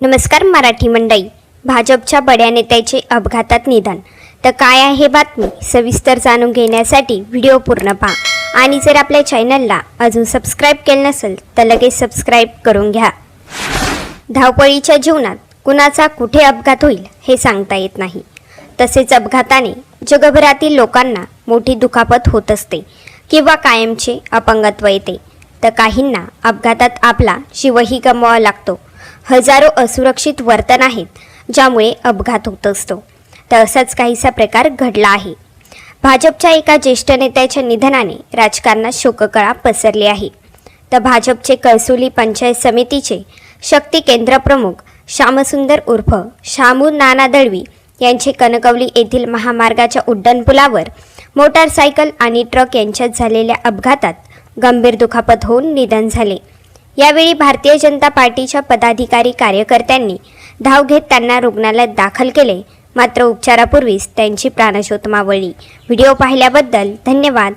नमस्कार मराठी मंडळी. भाजपच्या बड्या नेत्याचे अपघातात निधन. तर काय आहे हे बातमी? सविस्तर जाणून घेण्यासाठी व्हिडिओ पूर्ण पहा. आणि जर आपल्या चॅनलला अजून सबस्क्राईब केलं नसेल तर लगेच सबस्क्राईब करून घ्या. धावपळीच्या जीवनात कुणाचा कुठे अपघात होईल हे सांगता येत नाही. तसेच अपघाताने जगभरातील लोकांना मोठी दुखापत होत असते किंवा कायमचे अपंगत्व येते. तर काहींना अपघातात आपला जीवही गमवावा लागतो. हजारो असुरक्षित वर्तन आहेत ज्यामुळे अपघात होत असतो. तर असाच काहीसा प्रकार घडला आहे. भाजपच्या एका ज्येष्ठ नेत्याच्या निधनाने राजकारणात शोककळा पसरली आहे. तर भाजपचे कळसुली पंचायत समितीचे शक्ती केंद्र प्रमुख श्यामसुंदर उर्फ शामू नाना दळवी यांचे कनकवली येथील महामार्गाच्या उड्डाणपुलावर मोटारसायकल आणि ट्रक यांच्यात झालेल्या अपघातात गंभीर दुखापत होऊन निधन झाले. यावेळी भारतीय जनता पार्टीच्या पदाधिकारी कार्यकर्त्यांनी धाव घेत त्यांना रुग्णालयात दाखल केले. मात्र उपचारापूर्वीच त्यांची प्राणज्योत मावळली. व्हिडिओ पाहिल्याबद्दल धन्यवाद.